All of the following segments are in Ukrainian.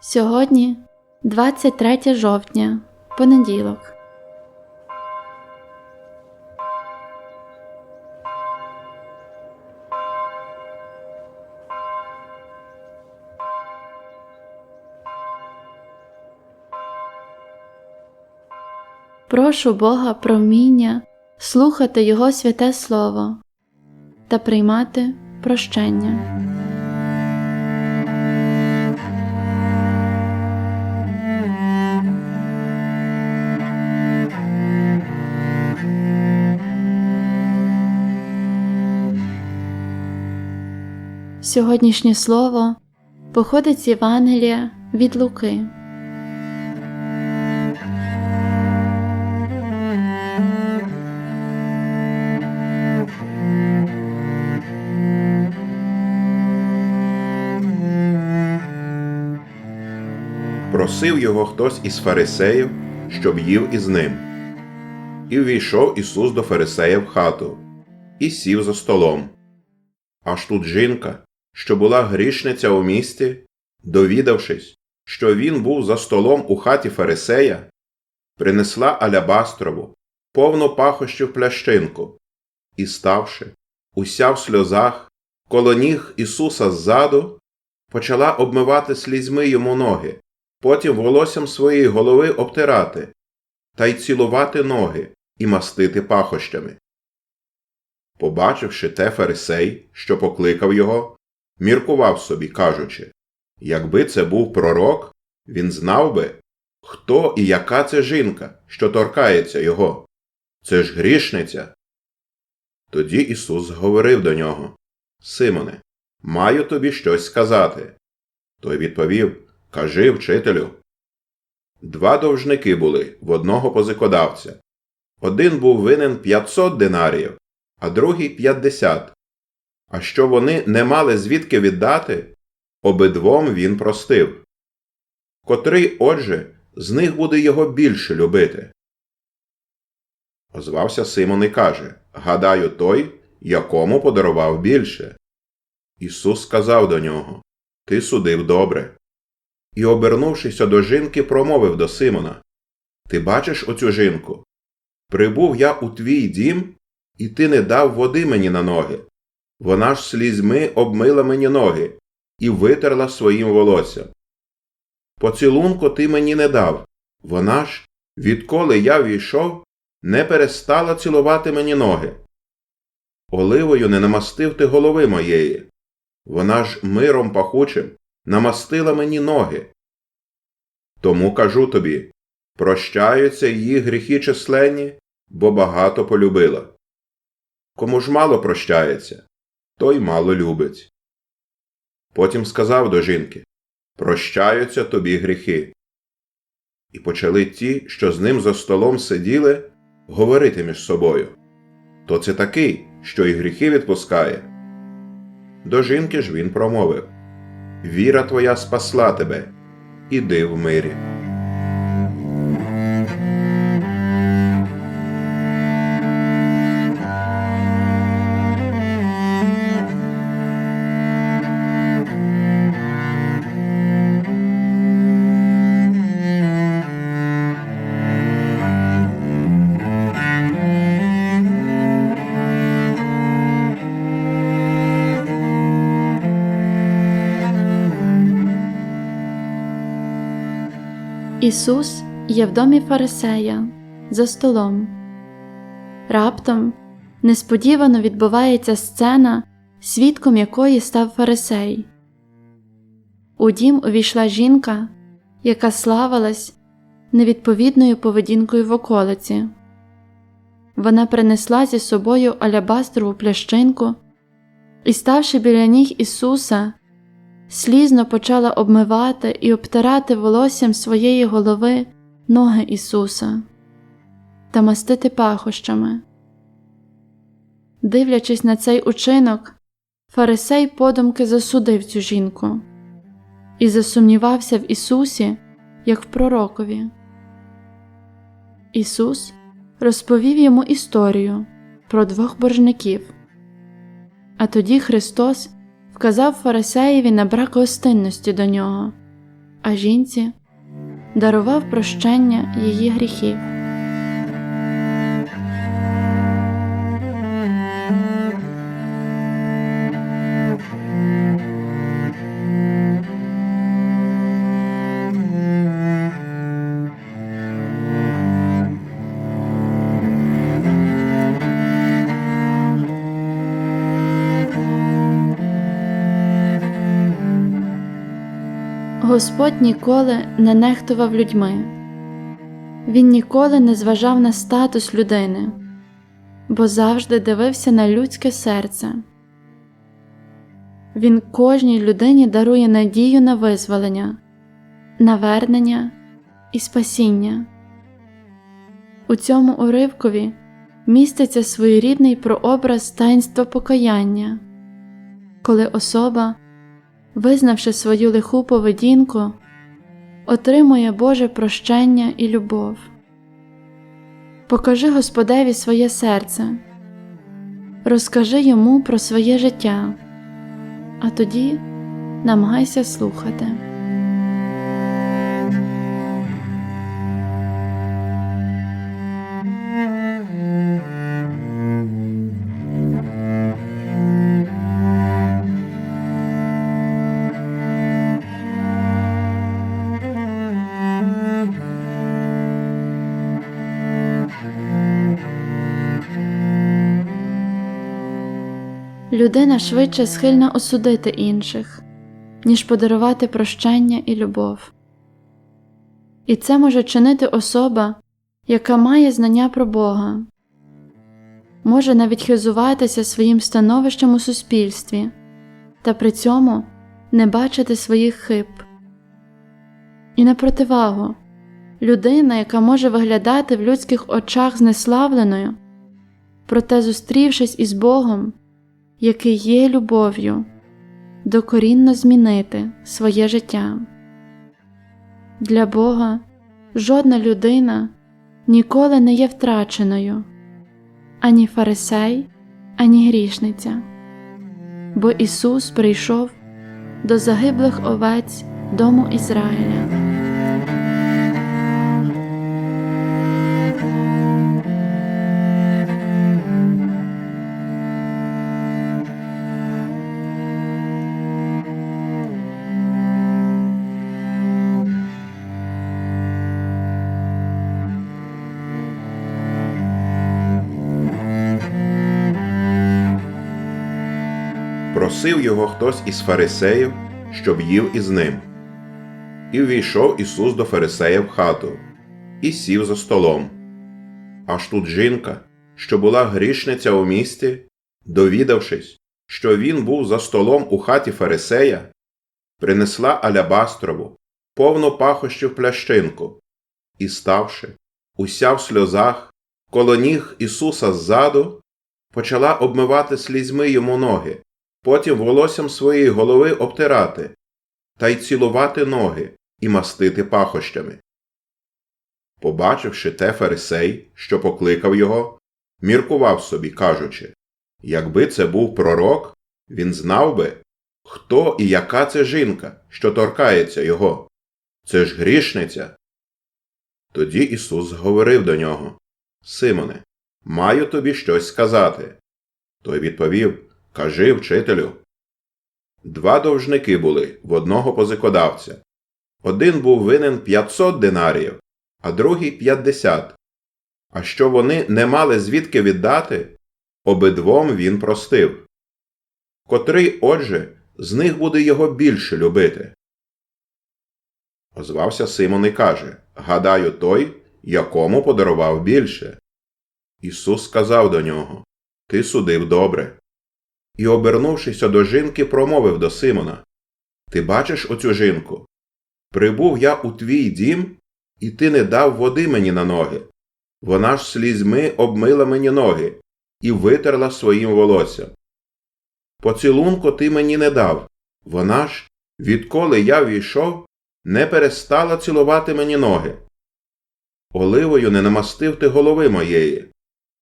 Сьогодні 23 жовтня, понеділок. Прошу Бога про вміння слухати Його святе Слово та приймати прощення. Сьогоднішнє слово походить з Євангелія від Луки. Просив його хтось із фарисеїв, щоб їв із ним. І ввійшов Ісус до фарисея в хату і сів за столом. Аж тут жінка, що була грішниця у місті, довідавшись, що він був за столом у хаті фарисея, принесла алябастрову, повну пахощів плящинку, і, ставши, уся в сльозах, коло ніг Ісуса ззаду, почала обмивати слізьми йому ноги, потім волоссям своєї голови обтирати, та й цілувати ноги і мастити пахощами. Побачивши те фарисей, що покликав його, міркував собі, кажучи якби це був пророк, він знав би, хто і яка це жінка, що торкається його. Це ж грішниця. Тоді Ісус говорив до нього Симоне, маю тобі щось сказати. Той відповів Кажи, вчителю. Два довжники були в одного позикодавця. Один був винен 500 динаріїв, а другий 50. А що вони не мали звідки віддати, обидвом він простив. Котрий, отже, з них буде його більше любити. Озвався Симон і каже Гадаю, той, якому подарував більше. Ісус сказав до нього Ти судив добре. І, обернувшися до жінки, промовив до Симона Ти бачиш оцю жінку? Прибув я у твій дім, і ти не дав води мені на ноги. Вона ж слізьми обмила мені ноги і витерла своїм волоссям. Поцілунку ти мені не дав. Вона ж, відколи я війшов, не перестала цілувати мені ноги. Оливою не намастив ти голови моєї. Вона ж миром пахучим намастила мені ноги. Тому кажу тобі прощаються її гріхи численні, бо багато полюбила. Кому ж мало прощається, той мало любить. Потім сказав до жінки Прощаються тобі гріхи. І почали ті, що з ним за столом сиділи, говорити між собою То це такий, що і гріхи відпускає. До жінки ж він промовив Віра твоя спасла тебе, іди в мирі. Ісус є в домі Фарисея за столом. Раптом несподівано відбувається сцена, свідком якої став Фарисей. У дім увійшла жінка, яка славилась невідповідною поведінкою в околиці. Вона принесла зі собою алябастрову плящинку і, ставши біля ніг Ісуса, слізно почала обмивати і обтирати волоссям своєї голови ноги Ісуса та мастити пахощами. Дивлячись на цей учинок, Фарисей подумки засудив цю жінку і засумнівався в Ісусі, як в пророкові. Ісус розповів йому історію про двох боржників. А тоді Христос вказав Фарисеєві на брак гостинності до нього, а жінці дарував прощення її гріхів. Господь ніколи не нехтував людьми. Він ніколи не зважав на статус людини, бо завжди дивився на людське серце. Він кожній людині дарує надію на визволення, навернення і спасіння. У цьому уривкові міститься своєрідний прообраз таїнства покаяння, коли особа визнавши свою лиху поведінку, отримує Боже прощення і любов. Покажи Господеві своє серце, розкажи йому про своє життя, а тоді намагайся слухати. Людина швидше схильна осудити інших, ніж подарувати прощення і любов. І це може чинити особа, яка має знання про Бога, може навіть хизуватися своїм становищем у суспільстві та при цьому не бачити своїх хиб. І на противагу, людина, яка може виглядати в людських очах знеславленою, проте зустрівшись із Богом, який є любов'ю, докорінно змінити своє життя. Для Бога жодна людина ніколи не є втраченою, ані фарисей, ані грішниця, бо Ісус прийшов до загиблих овець дому Ізраїля. Просив його хтось із фарисеїв, щоб їв із ним. І ввійшов Ісус до фарисея в хату і сів за столом. Аж тут жінка, що була грішниця у місті, довідавшись, що він був за столом у хаті фарисея, принесла алябастрову, повну пахощів плящинку, і, ставши, уся в сльозах, коло ніг Ісуса ззаду, почала обмивати слізьми йому ноги, потім волоссям своєї голови обтирати, та й цілувати ноги і мастити пахощами. Побачивши те фарисей, що покликав його, міркував собі, кажучи якби це був пророк, він знав би, хто і яка це жінка, що торкається його. Це ж грішниця. Тоді Ісус говорив до нього Симоне, маю тобі щось сказати. Той відповів Кажи, вчителю. Два довжники були в одного позикодавця. Один був винен 500 динаріїв, а другий 50. А що вони не мали звідки віддати, обидвом він простив. Котрий, отже, з них буде його більше любити. Озвався Симон і каже Гадаю, той, якому подарував більше. Ісус сказав до нього Ти судив добре. І, обернувшися до жінки, промовив до Симона Ти бачиш оцю жінку? Прибув я у твій дім, і ти не дав води мені на ноги. Вона ж слізьми обмила мені ноги і витерла своїм волоссям. Поцілунку ти мені не дав. Вона ж, відколи я війшов, не перестала цілувати мені ноги. Оливою не намастив ти голови моєї.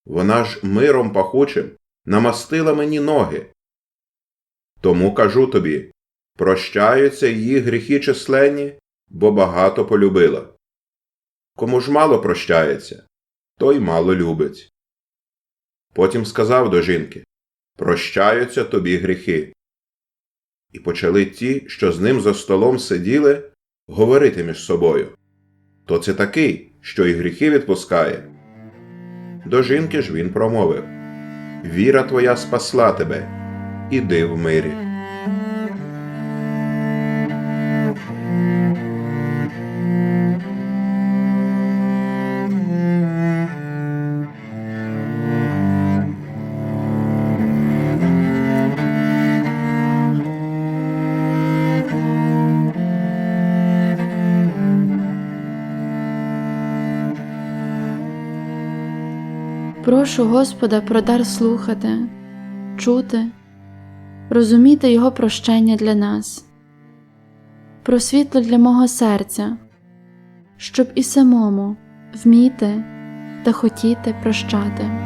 Вона ж миром пахучим намастила мені ноги. Тому кажу тобі прощаються її гріхи численні, бо багато полюбила. Кому ж мало прощається, той мало любить. Потім сказав до жінки Прощаються тобі гріхи. І почали ті, що з ним за столом сиділи, говорити між собою. То це такий, що і гріхи відпускає. До жінки ж він промовив Віра твоя спасла тебе, іди в мирі. Прошу Господа про дар слухати, чути, розуміти Його прощення для нас, про світло для мого серця, щоб і самому вміти та хотіти прощати.